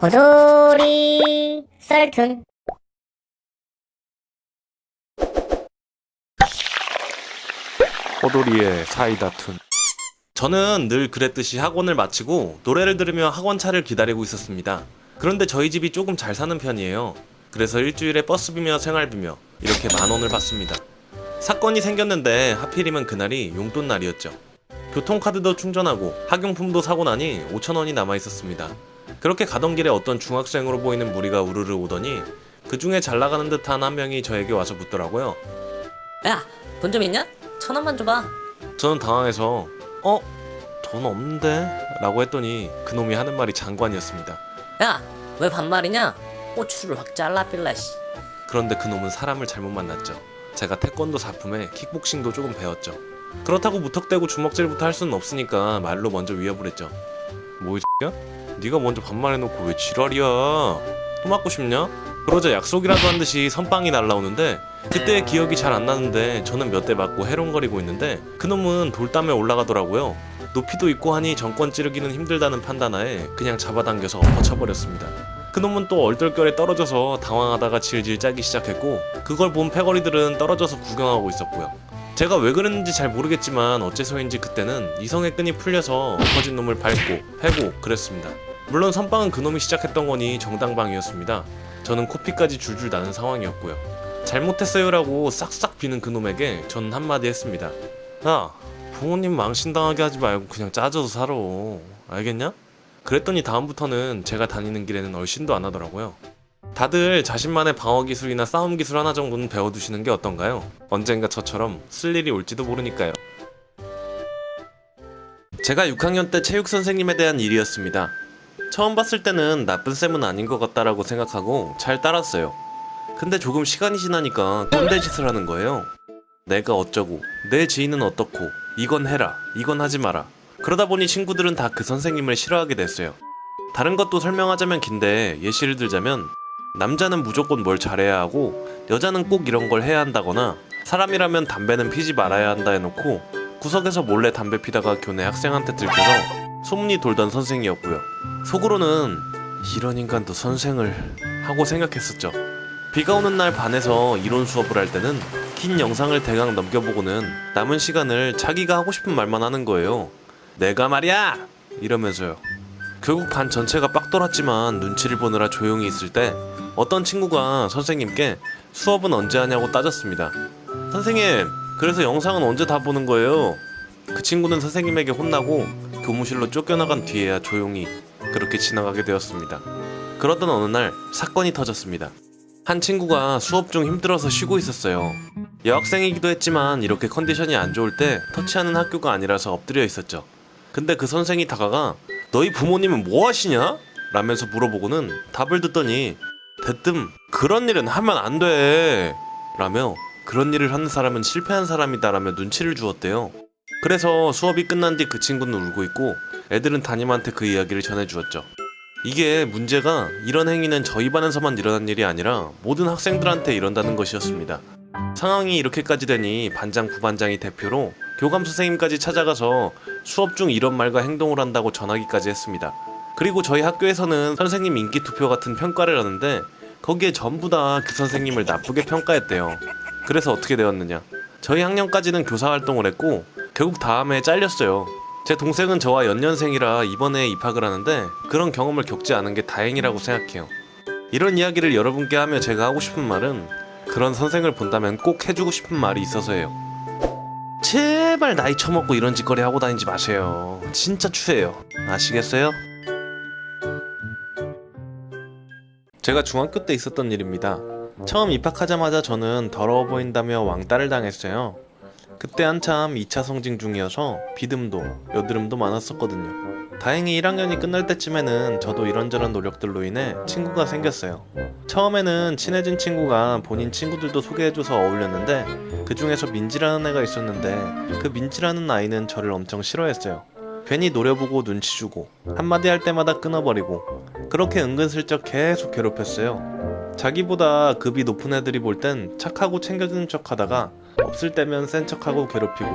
고돌이 썰툰 호돌이의 사이다툰 저는 늘 그랬듯이 학원을 마치고 노래를 들으며 학원차를 기다리고 있었습니다. 그런데 저희 집이 조금 잘 사는 편이에요. 그래서 일주일에 버스비며 생활비며 이렇게 만 원을 받습니다. 사건이 생겼는데 하필이면 그날이 용돈 날이었죠. 교통카드도 충전하고 학용품도 사고 나니 5천 원이 남아 있었습니다. 그렇게 가던 길에 어떤 중학생으로 보이는 무리가 우르르 오더니 그 중에 잘 나가는 듯한 한 명이 저에게 와서 묻더라고요. 야, 돈 좀 있냐? 천 원만 줘봐. 저는 당황해서 어? 돈 없는데? 라고 했더니 그놈이 하는 말이 장관이었습니다. 야, 왜 반말이냐? 고추를 확 잘라 빌라 씨. 그런데 그놈은 사람을 잘못 만났죠. 제가 태권도 사품에 킥복싱도 조금 배웠죠. 그렇다고 무턱대고 주먹질부터 할 수는 없으니까 말로 먼저 위협을 했죠. 뭐이 새끼야? 네가 먼저 반말해놓고 왜 지랄이야? 또 맞고 싶냐? 그러자 약속이라도 한 듯이 선빵이 날라오는데 그때의 기억이 잘 안 나는데 저는 몇 대 맞고 해롱거리고 있는데 그놈은 돌담에 올라가더라고요. 높이도 있고 하니 정권 찌르기는 힘들다는 판단하에 그냥 잡아당겨서 엎어쳐버렸습니다. 그놈은 또 얼떨결에 떨어져서 당황하다가 질질 짜기 시작했고 그걸 본 패거리들은 떨어져서 구경하고 있었고요. 제가 왜 그랬는지 잘 모르겠지만 어째서인지 그때는 이성의 끈이 풀려서 엎어진 놈을 밟고 패고 그랬습니다. 물론 선빵은 그놈이 시작했던 거니 정당방위였습니다. 저는 코피까지 줄줄 나는 상황이었고요. 잘못했어요라고 싹싹 비는 그놈에게 저는 한마디 했습니다. 야, 부모님 망신당하게 하지 말고 그냥 짜져서 살아. 알겠냐? 그랬더니 다음부터는 제가 다니는 길에는 얼씬도 안 하더라고요. 다들 자신만의 방어 기술이나 싸움 기술 하나 정도는 배워두시는 게 어떤가요? 언젠가 저처럼 쓸 일이 올지도 모르니까요. 제가 6학년 때 체육 선생님에 대한 일이었습니다. 처음 봤을 때는 나쁜 쌤은 아닌 것 같다라고 생각하고 잘 따랐어요. 근데 조금 시간이 지나니까 꼰대 짓을 하는 거예요. 내가 어쩌고, 내 지인은 어떻고, 이건 해라, 이건 하지 마라. 그러다 보니 친구들은 다 그 선생님을 싫어하게 됐어요. 다른 것도 설명하자면 긴데 예시를 들자면 남자는 무조건 뭘 잘해야 하고 여자는 꼭 이런 걸 해야 한다거나 사람이라면 담배는 피지 말아야 한다 해놓고 구석에서 몰래 담배 피다가 교내 학생한테 들켜서 소문이 돌던 선생이었고요. 속으로는 이런 인간도 선생을 하고 생각했었죠. 비가 오는 날 반에서 이론 수업을 할 때는 긴 영상을 대강 넘겨보고는 남은 시간을 자기가 하고 싶은 말만 하는 거예요. 내가 말이야! 이러면서요. 결국 반 전체가 빡 돌았지만 눈치를 보느라 조용히 있을 때 어떤 친구가 선생님께 수업은 언제 하냐고 따졌습니다. 선생님, 그래서 영상은 언제 다 보는 거예요? 그 친구는 선생님에게 혼나고 교무실로 쫓겨나간 뒤에야 조용히 그렇게 지나가게 되었습니다. 그러던 어느 날 사건이 터졌습니다. 한 친구가 수업 중 힘들어서 쉬고 있었어요. 여학생이기도 했지만 이렇게 컨디션이 안 좋을 때 터치하는 학교가 아니라서 엎드려 있었죠. 근데 그 선생이 다가가 너희 부모님은 뭐 하시냐? 라면서 물어보고는 답을 듣더니 대뜸 그런 일은 하면 안 돼. 라며 그런 일을 하는 사람은 실패한 사람이다 라며 눈치를 주었대요. 그래서 수업이 끝난 뒤 그 친구는 울고 있고 애들은 담임한테 그 이야기를 전해주었죠. 이게 문제가 이런 행위는 저희 반에서만 일어난 일이 아니라 모든 학생들한테 이런다는 것이었습니다. 상황이 이렇게까지 되니 반장 부반장이 대표로 교감 선생님까지 찾아가서 수업 중 이런 말과 행동을 한다고 전하기까지 했습니다. 그리고 저희 학교에서는 선생님 인기 투표 같은 평가를 하는데 거기에 전부 다 그 선생님을 나쁘게 평가했대요. 그래서 어떻게 되었느냐? 저희 학년까지는 교사 활동을 했고 결국 다음 해에 잘렸어요. 제 동생은 저와 연년생이라 이번에 입학을 하는데 그런 경험을 겪지 않은 게 다행이라고 생각해요. 이런 이야기를 여러분께 하며 제가 하고 싶은 말은 그런 선생을 본다면 꼭 해주고 싶은 말이 있어서예요. 제발 나이 처먹고 이런 짓거리 하고 다니지 마세요. 진짜 추해요. 아시겠어요? 제가 중학교 때 있었던 일입니다. 처음 입학하자마자 저는 더러워 보인다며 왕따를 당했어요. 그때 한참 2차 성징 중이어서 비듬도 여드름도 많았었거든요. 다행히 1학년이 끝날 때쯤에는 저도 이런저런 노력들로 인해 친구가 생겼어요. 처음에는 친해진 친구가 본인 친구들도 소개해줘서 어울렸는데 그 중에서 민지라는 애가 있었는데 그 민지라는 아이는 저를 엄청 싫어했어요. 괜히 노려보고 눈치 주고 한마디 할 때마다 끊어버리고 그렇게 은근슬쩍 계속 괴롭혔어요. 자기보다 급이 높은 애들이 볼 땐 착하고 챙겨주는 척 하다가 없을 때면 센 척하고 괴롭히고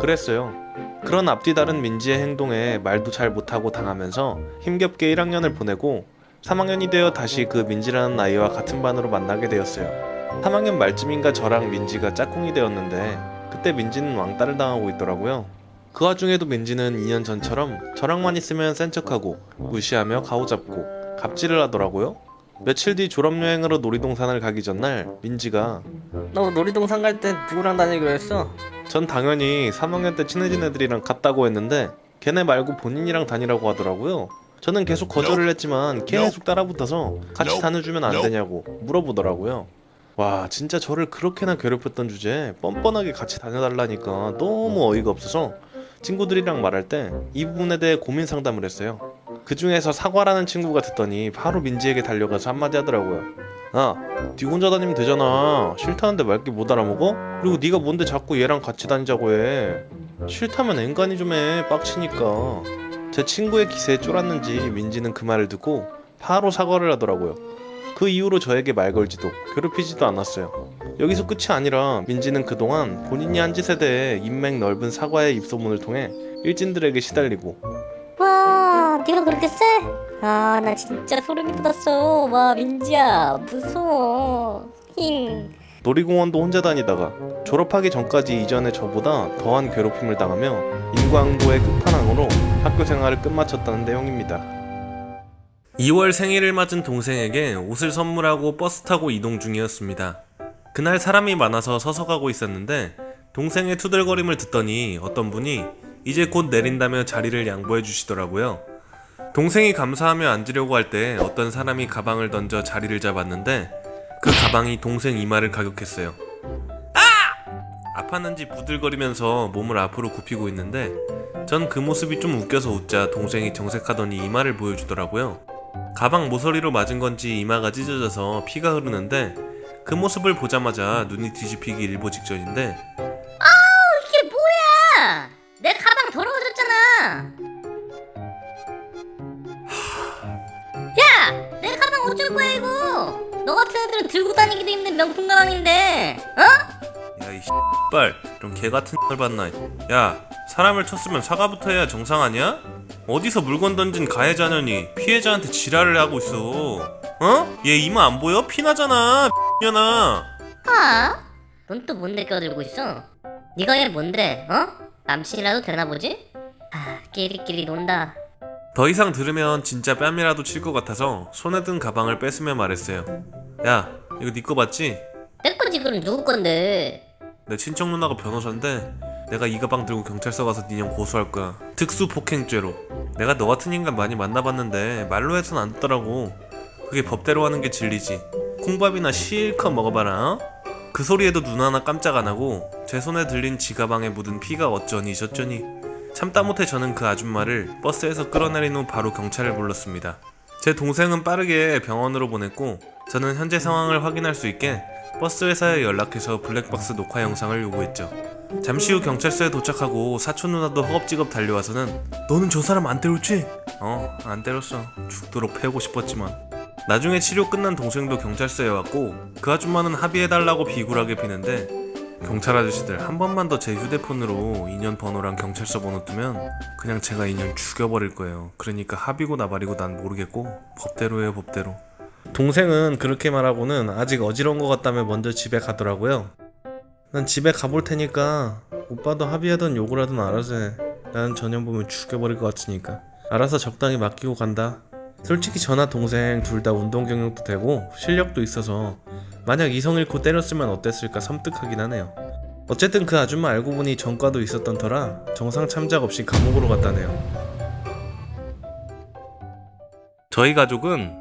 그랬어요. 그런 앞뒤 다른 민지의 행동에 말도 잘 못하고 당하면서 힘겹게 1학년을 보내고 3학년이 되어 다시 그 민지라는 아이와 같은 반으로 만나게 되었어요. 3학년 말쯤인가 저랑 민지가 짝꿍이 되었는데 그때 민지는 왕따를 당하고 있더라고요. 그 와중에도 민지는 2년 전처럼 저랑만 있으면 센 척하고 무시하며 가오잡고 갑질을 하더라고요. 며칠 뒤 졸업여행으로 놀이동산을 가기 전날 민지가 너 놀이동산 갈 때 누구랑 다니기로 했어? 전 당연히 3학년 때 친해진 애들이랑 갔다고 했는데 걔네 말고 본인이랑 다니라고 하더라고요. 저는 계속 거절을 했지만 계속 따라붙어서 같이 다녀주면 안 되냐고 물어보더라고요. 와 진짜 저를 그렇게나 괴롭혔던 주제에 뻔뻔하게 같이 다녀달라니까 너무 어이가 없어서 친구들이랑 말할 때 이 부분에 대해 고민 상담을 했어요. 그 중에서 사과라는 친구가 듣더니 바로 민지에게 달려가서 한마디 하더라고요. 아, 네 혼자 다니면 되잖아. 싫다는데 말게 못 알아먹어? 그리고 네가 뭔데 자꾸 얘랑 같이 다니자고 해. 싫다면 앵간히 좀 해. 빡치니까. 제 친구의 기세에 쫄았는지 민지는 그 말을 듣고 바로 사과를 하더라고요. 그 이후로 저에게 말 걸지도 괴롭히지도 않았어요. 여기서 끝이 아니라 민지는 그동안 본인이 한 짓에 대해 인맥 넓은 사과의 입소문을 통해 일진들에게 시달리고 와, 네가 그렇게 쎄? 아, 나 진짜 소름이 돋았어. 와, 민지야, 무서워. 힝. 놀이공원도 혼자 다니다가 졸업하기 전까지 이전에 저보다 더한 괴롭힘을 당하며 인광고의 끝판왕으로 학교 생활을 끝마쳤다는 내용입니다. 2월 생일을 맞은 동생에게 옷을 선물하고 버스 타고 이동 중이었습니다. 그날 사람이 많아서 서서 가고 있었는데 동생의 투덜거림을 듣더니 어떤 분이 이제 곧 내린다며 자리를 양보해 주시더라고요. 동생이 감사하며 앉으려고 할 때 어떤 사람이 가방을 던져 자리를 잡았는데 그 가방이 동생 이마를 가격했어요. 아! 아팠는지 부들거리면서 몸을 앞으로 굽히고 있는데 전 그 모습이 좀 웃겨서 웃자 동생이 정색하더니 이마를 보여주더라고요. 가방 모서리로 맞은 건지 이마가 찢어져서 피가 흐르는데 그 모습을 보자마자 눈이 뒤집히기 일보 직전인데 이게 뭐야? 내 가방 더러워졌잖아. 어쩔 거야 이거? 너 같은 애들은 들고 다니기도 힘든 명품 가방인데, 어? 야이 씨발 이런 개 같은 걸 봤나 야 사람을 쳤으면 사과부터 해야 정상 아니야? 어디서 물건 던진 가해자녀니 피해자한테 지랄을 하고 있어 어? 얘 이마 안 보여? 피나잖아 년아 아? 넌 또 뭔데 껴들고 있어? 네가 얘 뭔데, 어? 남친이라도 되나 보지? 아, 끼리끼리 논다. 더 이상 들으면 진짜 뺨이라도 칠 것 같아서 손에 든 가방을 뺏으며 말했어요 야 이거 네 거 맞지? 내 거지 그럼 누구 건데? 내 친척 누나가 변호사인데 내가 이 가방 들고 경찰서 가서 니형 고소할 거야 특수 폭행죄로 내가 너 같은 인간 많이 만나봤는데 말로 해선 안 듣더라고 그게 법대로 하는 게 진리지 콩밥이나 실컷 먹어봐라 어? 그 소리에도 눈 하나 깜짝 안 하고 제 손에 들린 지 가방에 묻은 피가 어쩌니 저쩌니 참다 못해 저는 그 아줌마를 버스에서 끌어내린 후 바로 경찰을 불렀습니다 제 동생은 빠르게 병원으로 보냈고 저는 현재 상황을 확인할 수 있게 버스 회사에 연락해서 블랙박스 녹화 영상을 요구했죠. 잠시 후 경찰서에 도착하고 사촌 누나도 허겁지겁 달려와서는 너는 저 사람 안 때렸지? 어, 안 때렸어. 죽도록 패고 싶었지만. 나중에 치료 끝난 동생도 경찰서에 왔고 그 아줌마는 합의해달라고 비굴하게 비는데 경찰 아저씨들 한 번만 더 제 휴대폰으로 인연 번호랑 경찰서 번호 뜨면 그냥 제가 인연 죽여버릴 거예요. 그러니까 합의고 나발이고 난 모르겠고 법대로 해요 법대로. 동생은 그렇게 말하고는 아직 어지러운 것 같다며 먼저 집에 가더라고요. 난 집에 가볼 테니까 오빠도 합의하던 욕을 하던 알아서 해. 나는 전현 보면 죽여버릴 것 같으니까. 알아서 적당히 맡기고 간다. 솔직히 저나 동생 둘 다 운동 경력도 되고 실력도 있어서 만약 이성 잃고 때렸으면 어땠을까 섬뜩하긴 하네요. 어쨌든 그 아줌마 알고 보니 전과도 있었던 터라 정상 참작 없이 감옥으로 갔다네요. 저희 가족은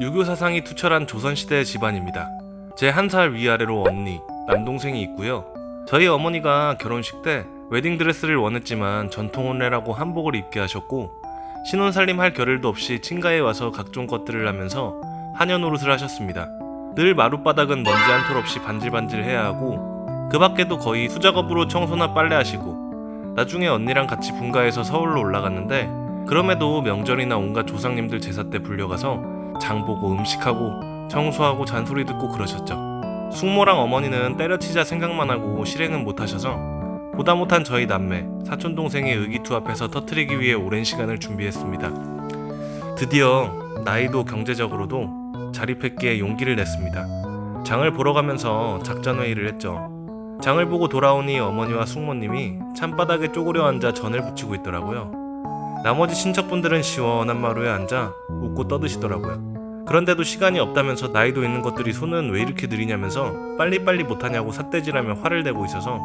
유교 사상이 투철한 조선시대의 집안입니다. 제 한 살 위아래로 언니, 남동생이 있고요. 저희 어머니가 결혼식 때 웨딩드레스를 원했지만 전통 혼례라고 한복을 입게 하셨고 신혼살림 할 겨를도 없이 친가에 와서 각종 것들을 하면서 한여 노릇을 하셨습니다. 늘 마룻바닥은 먼지 한 톨 없이 반질반질해야 하고 그 밖에도 거의 수작업으로 청소나 빨래하시고 나중에 언니랑 같이 분가해서 서울로 올라갔는데 그럼에도 명절이나 온갖 조상님들 제사 때 불려가서 장 보고 음식하고 청소하고 잔소리 듣고 그러셨죠. 숙모랑 어머니는 때려치자 생각만 하고 실행은 못하셔서 보다 못한 저희 남매 사촌 동생의 의기투합해서 터트리기 위해 오랜 시간을 준비했습니다. 드디어 나이도 경제적으로도 자립했기에 용기를 냈습니다. 장을 보러 가면서 작전 회의를 했죠. 장을 보고 돌아오니 어머니와 숙모님이 찬바닥에 쪼그려 앉아 전을 부치고 있더라고요. 나머지 친척분들은 시원한 마루에 앉아 웃고 떠드시더라고요. 그런데도 시간이 없다면서 나이도 있는 것들이 손은 왜 이렇게 느리냐면서 빨리빨리 못하냐고 삿대질하며 화를 내고 있어서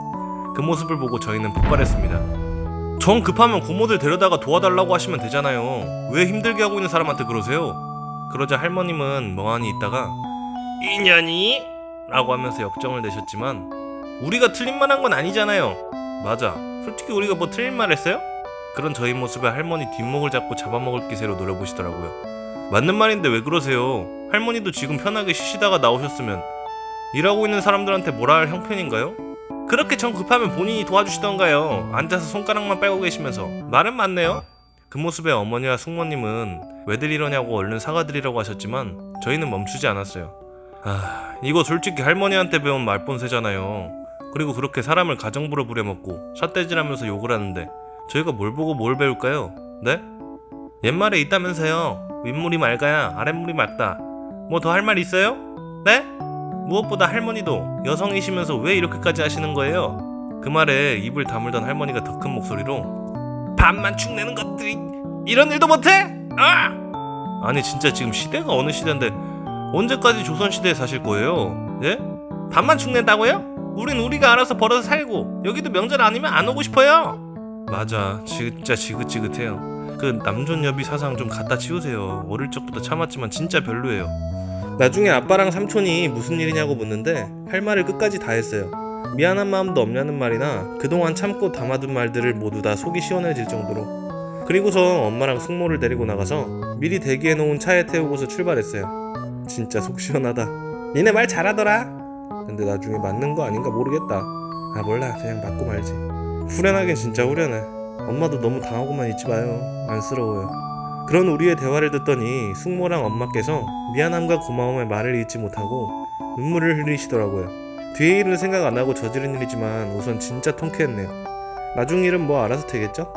그 모습을 보고 저희는 폭발했습니다. 정 급하면 고모들 데려다가 도와달라고 하시면 되잖아요. 왜 힘들게 하고 있는 사람한테 그러세요? 그러자 할머님은 멍하니 있다가 인연이? 라고 하면서 역정을 내셨지만 우리가 틀린 말 한 건 아니잖아요. 맞아. 솔직히 우리가 뭐 틀린 말 했어요? 그런 저희 모습에 할머니 뒷목을 잡고 잡아먹을 기세로 노려보시더라고요. 맞는 말인데 왜 그러세요? 할머니도 지금 편하게 쉬시다가 나오셨으면 일하고 있는 사람들한테 뭐라 할 형편인가요? 그렇게 정 급하면 본인이 도와주시던가요. 앉아서 손가락만 빨고 계시면서 말은 맞네요. 그 모습에 어머니와 숙모님은 왜들 이러냐고 얼른 사과드리라고 하셨지만 저희는 멈추지 않았어요. 아, 이거 솔직히 할머니한테 배운 말본세잖아요. 그리고 그렇게 사람을 가정부로 부려먹고 삿대질하면서 욕을 하는데 저희가 뭘 보고 뭘 배울까요? 네? 옛말에 있다면서요. 윗물이 맑아야 아랫물이 맑다. 뭐 더 할 말 있어요? 네? 무엇보다 할머니도 여성이시면서 왜 이렇게까지 하시는 거예요? 그 말에 입을 다물던 할머니가 더 큰 목소리로 밥만 축내는 것들이 이런 일도 못해? 아! 아니 진짜 지금 시대가 어느 시대인데 언제까지 조선시대에 사실 거예요? 예? 밥만 축낸다고요? 우린 우리가 알아서 벌어서 살고 여기도 명절 아니면 안 오고 싶어요 맞아 진짜 지긋지긋해요 그 남존여비 사상 좀 갖다 치우세요 어릴 적부터 참았지만 진짜 별로예요 나중에 아빠랑 삼촌이 무슨 일이냐고 묻는데 할 말을 끝까지 다 했어요. 미안한 마음도 없냐는 말이나 그동안 참고 담아둔 말들을 모두 다 속이 시원해질 정도로. 그리고서 엄마랑 숙모를 데리고 나가서 미리 대기해 놓은 차에 태우고서 출발했어요. 진짜 속 시원하다. 니네 말 잘하더라. 근데 나중에 맞는 거 아닌가 모르겠다. 아 몰라. 그냥 맞고 말지. 후련하긴 진짜 후련해. 엄마도 너무 당하고만 있지 마요. 안쓰러워요 그런 우리의 대화를 듣더니 숙모랑 엄마께서 미안함과 고마움의 말을 잊지 못하고 눈물을 흘리시더라고요 뒤의 일은 생각 안 하고 저지른 일이지만 우선 진짜 통쾌했네요 나중 일은 뭐 알아서 되겠죠?